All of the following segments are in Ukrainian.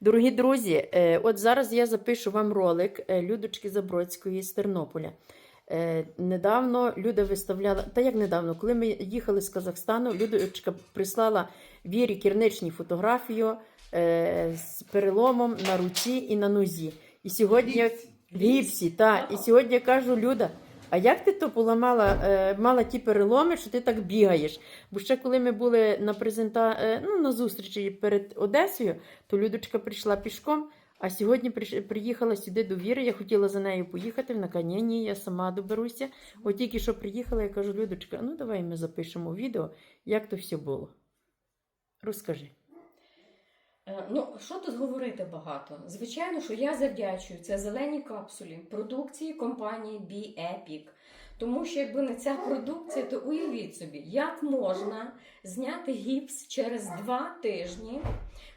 Дорогі друзі, е, от зараз я запишу вам ролик е, Людочки Забродської з Тернополя. Е, Недавно Люда виставляла, та як недавно, коли ми їхали з Казахстану, Людочка прислала Вірі Кірничній фотографію з переломом на руці і на нозі. І сьогодні гіпсі, та, і сьогодні я кажу, Люда, а як ти то поламала, е, мала ті переломи, що ти так бігаєш? Бо ще коли ми були на презента... е, ну, на зустрічі перед Одесою, то Людочка прийшла пішком, а сьогодні приїхала сюди до Віри. Я хотіла за нею поїхати. Вона каже, я сама доберуся. От тільки що приїхала, я кажу, Людочка, ну давай ми запишемо відео, як то все було. Розкажи. Е, Ну, що тут говорити багато? Звичайно, що я завдячую це зеленій капсулі продукції компанії Be Epic. Тому що якби не ця продукція, то уявіть собі, як можна зняти гіпс через два тижні,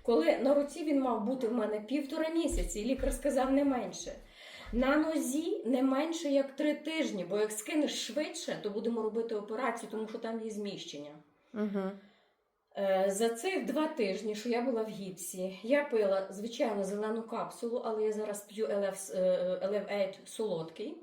коли на руці він мав бути в мене півтора місяці, і лікар сказав не менше. На нозі не менше як три тижні, бо як скинеш швидше, то будемо робити операцію, тому що там є зміщення. Угу. Е, За цих два тижні, що я була в гіпсі, я пила звичайно зелену капсулу, але я зараз п'ю е, LF8 солодкий.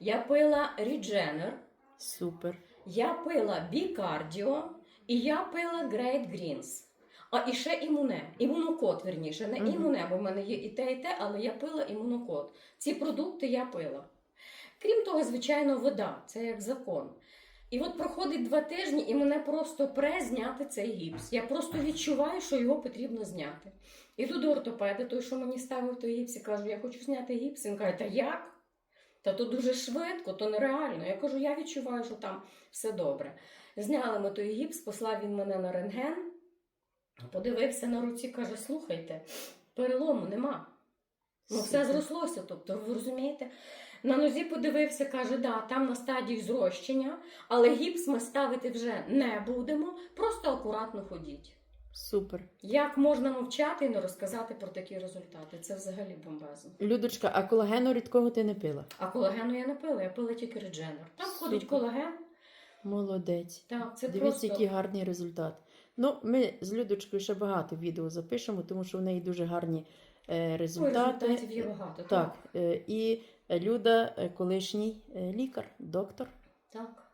Я пила Regener, Супер. я пила Bicardio і я пила Great Greens. А і ще імуне, імунокод, верніше, не імуне, бо в мене є і те, і те, але я пила імунокод. Ці продукти я пила. Крім того, звичайно, вода це як закон. І от проходить два тижні, і мене просто пре зняти цей гіпс. Я просто відчуваю, що його потрібно зняти. Іду до ортопеда, той, що мені ставив той гіпс, і кажу, я хочу зняти гіпс. Він каже, та як? Та то дуже швидко, то нереально. Я кажу, я відчуваю, що там все добре. Зняли ми той гіпс, послав він мене на рентген, подивився на руці, каже: слухайте, перелому нема. Ну, все зрослося, тобто, ви розумієте? На нозі подивився, каже, да, там на стадії зрощення, але гіпс ми ставити вже не будемо, просто акуратно ходіть. Супер. Як можна мовчати і не розказати про такі результати? Це взагалі бомбезно. Людочка, а колагену рідкого ти не пила? А колагену я не пила, я пила тільки редженер. Там входить Супер. колаген. Молодець. Так, це Дивіться, просто який гарний результат. Ну, ми з Людочкою ще багато відео запишемо, тому що в неї дуже гарні е, Ой, результати. результатів є багато. Так, так. і Люда, е, колишній е, лікар, доктор. Так.